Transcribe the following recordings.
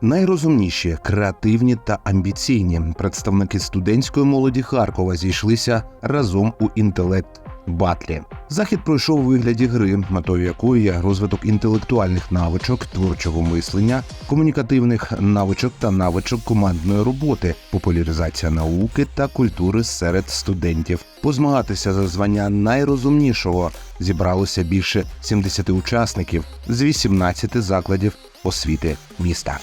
Найрозумніші, креативні та амбіційні представники студентської молоді Харкова зійшлися разом у інтелект. Батлі захід пройшов у вигляді гри, метою якої є розвиток інтелектуальних навичок, творчого мислення, комунікативних навичок та навичок командної роботи, популяризація науки та культури серед студентів. Позмагатися за звання найрозумнішого зібралося більше 70 учасників з 18 закладів освіти міста.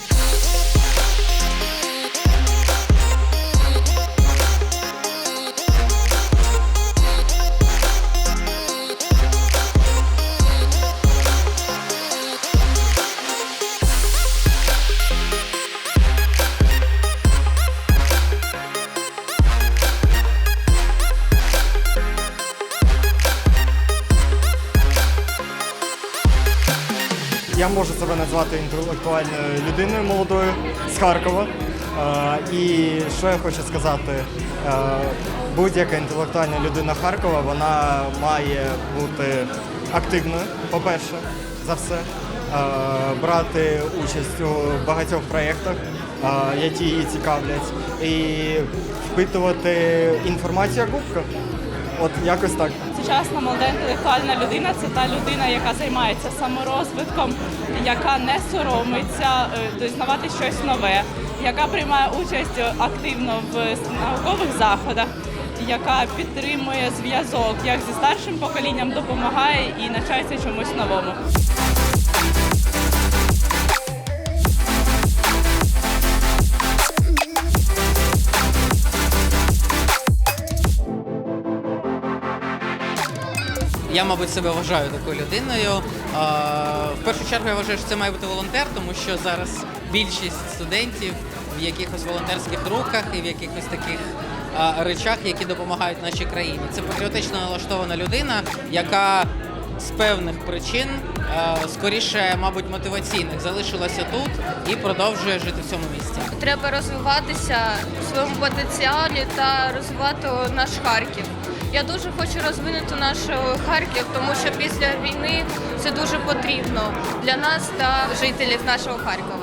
Я можу себе назвати інтелектуальною людиною молодою з Харкова. Е, І що я хочу сказати, Е, будь-яка інтелектуальна людина Харкова вона має бути активною, по-перше, за все, Е, брати участь у багатьох проєктах, які її цікавлять, і впитувати інформацію як губка. От якось так. Сучасна молода інтелектуальна людина це та людина, яка займається саморозвитком, яка не соромиться е, дізнавати щось нове, яка приймає участь активно в наукових заходах, яка підтримує зв'язок як зі старшим поколінням, допомагає і навчається чомусь новому. Я, мабуть, себе вважаю такою людиною. А, В першу чергу я вважаю, що це має бути волонтер, тому що зараз більшість студентів в якихось волонтерських рухах і в якихось таких а, речах, які допомагають нашій країні. Це патріотично налаштована людина, яка з певних причин, а, скоріше, мабуть, мотиваційних, залишилася тут і продовжує жити в цьому місті. Треба розвиватися в своєму потенціалі та розвивати наш Харків. Я дуже хочу розвинути наш е, Харків, тому що після війни це дуже потрібно для нас та жителів нашого Харкова.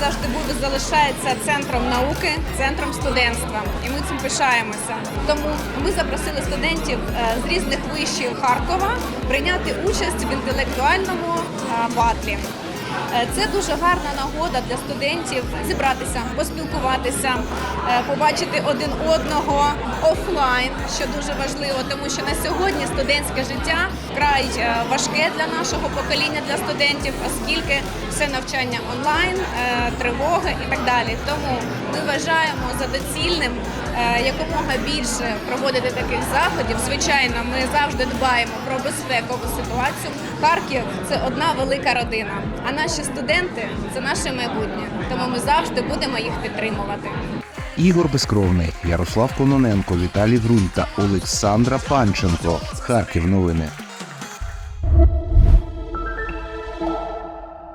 Завжди буде залишається центром науки, центром студентства, і ми цим пишаємося. Тому ми запросили студентів е, з різних вишів Харкова прийняти участь в інтелектуальному е, батлі. Е, Це дуже гарна нагода для студентів зібратися, поспілкуватися, е, побачити один одного офлайн, що дуже важливо, тому що на сьогодні студентське життя вкрай е, важке для нашого покоління, для студентів, оскільки все навчання онлайн, е, тривоги і так далі. Тому ми вважаємо за доцільним якомога більше проводити таких заходів. Звичайно, ми завжди дбаємо про безпекову ситуацію. Харків це одна велика родина, а наші студенти це наше майбутнє. Тому ми завжди будемо їх підтримувати. Ігор Безкровний, Ярослав Кононенко, Віталій Грунь та Олександра Панченко. Харків новини.